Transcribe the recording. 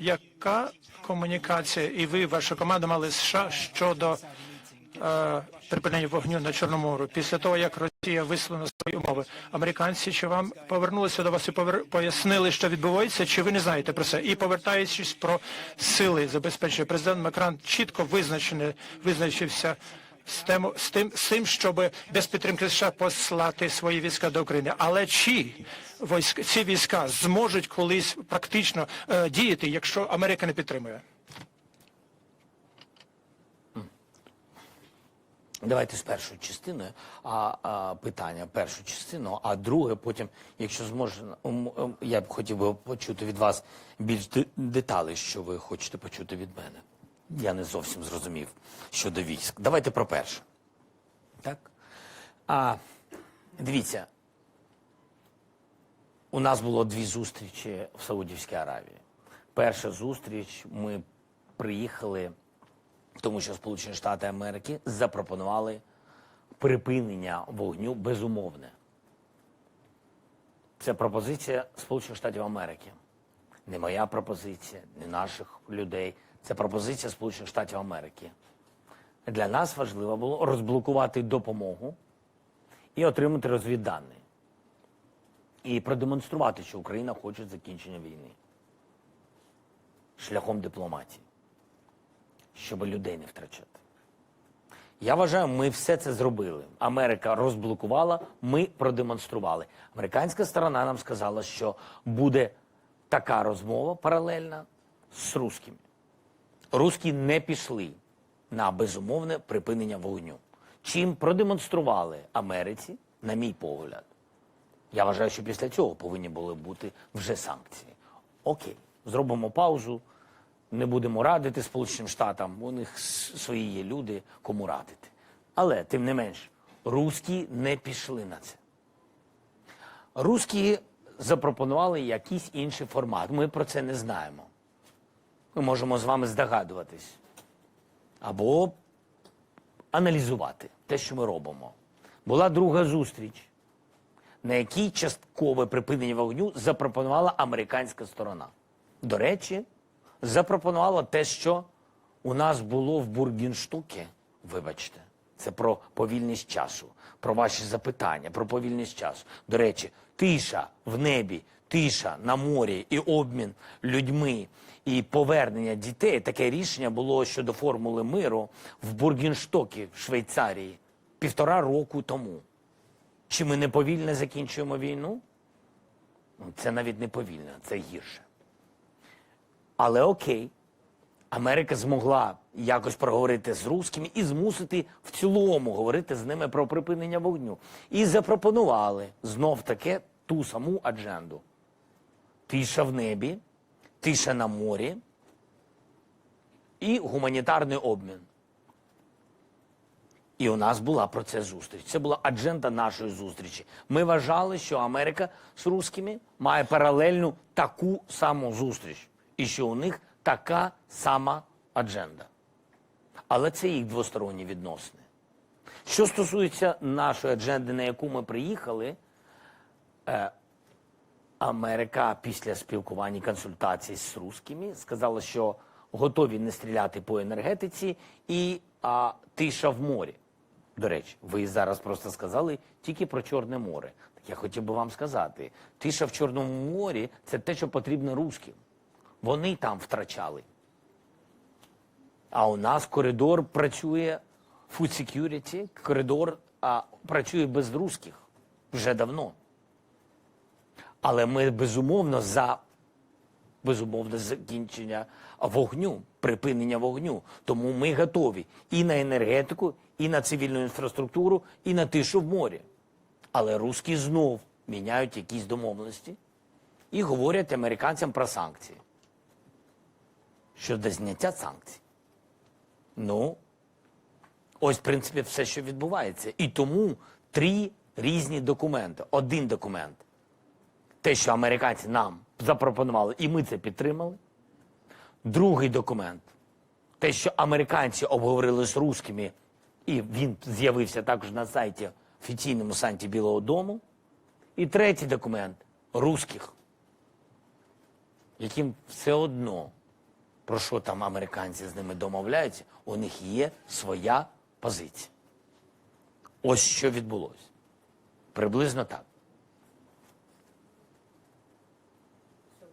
яка комунікація і ви, ваша команда мали США щодо е, припинення вогню на Чорному морі після того, як Росія висловила свої умови? Американці чи вам повернулися до вас і повер... пояснили, що відбувається, чи ви не знаєте про це? І повертаючись про сили забезпечення, президент Макран чітко визначений, визначився з тим, з тим, щоб без підтримки США послати свої війська до України. Але чи військ, ці війська зможуть колись практично е, діяти, якщо Америка не підтримує? Давайте з першою частиною а, а, питання, першу частину, а друге потім, якщо зможе, я б хотів би почути від вас більш деталей, що ви хочете почути від мене. Я не зовсім зрозумів щодо військ. Давайте про перше. Так? А, дивіться, у нас було дві зустрічі в Саудівській Аравії. Перша зустріч ми приїхали, тому що Сполучені Штати Америки запропонували припинення вогню безумовне. Це пропозиція Сполучених Штатів Америки. Не моя пропозиція, не наших людей. Це пропозиція Сполучених Штатів Америки. Для нас важливо було розблокувати допомогу і отримати розвіддані. І продемонструвати, що Україна хоче закінчення війни шляхом дипломатії, щоб людей не втрачати. Я вважаю, ми все це зробили. Америка розблокувала, ми продемонстрували. Американська сторона нам сказала, що буде така розмова паралельна з русскими. Русські не пішли на безумовне припинення вогню. Чим продемонстрували Америці, на мій погляд, я вважаю, що після цього повинні були бути вже санкції. Окей, зробимо паузу, не будемо радити Сполученим Штатам, у них свої є люди, кому радити. Але, тим не менш, русські не пішли на це. Русські запропонували якийсь інший формат. Ми про це не знаємо. Ми можемо з вами здогадуватись. Або аналізувати те, що ми робимо. Була друга зустріч на якій часткове припинення вогню запропонувала американська сторона. До речі, запропонувала те, що у нас було в Бургінштукі. Вибачте, це про повільність часу, про ваші запитання, про повільність часу. До речі, тиша в небі, тиша на морі і обмін людьми і повернення дітей. Таке рішення було щодо формули миру в Бургінштокі в Швейцарії півтора року тому. Чи ми не повільно закінчуємо війну? Ну, Це навіть не повільно, це гірше. Але окей, Америка змогла якось проговорити з русскими і змусити в цілому говорити з ними про припинення вогню. І запропонували знов таки ту саму адженду. Тиша в небі, тиша на морі і гуманітарний обмін. І у нас була про це зустріч. Це була адженда нашої зустрічі. Ми вважали, що Америка з русскими має паралельну таку саму зустріч, і що у них така сама адженда. Але це їх двосторонні відносини. Що стосується нашої адженди, на яку ми приїхали, е, Америка після спілкування і консультацій з русскими сказала, що готові не стріляти по енергетиці і а, тиша в морі. До речі, ви зараз просто сказали тільки про Чорне море. Так я хотів би вам сказати, тиша в Чорному морі це те, що потрібно русським. Вони там втрачали. А у нас коридор працює food security, коридор а, працює без русських вже давно. Але ми безумовно за безумовне закінчення вогню, припинення вогню. Тому ми готові і на енергетику, і на цивільну інфраструктуру, і на тишу в морі. Але русські знов міняють якісь домовленості і говорять американцям про санкції. Щодо зняття санкцій. Ну, ось, в принципі, все, що відбувається. І тому три різні документи. Один документ те, що американці нам запропонували, і ми це підтримали. Другий документ те, що американці обговорили з русскими, і він з'явився також на сайті офіційному сайті Білого Дому. І третій документ русських, яким все одно про що там американці з ними домовляються, у них є своя позиція. Ось що відбулося. Приблизно так.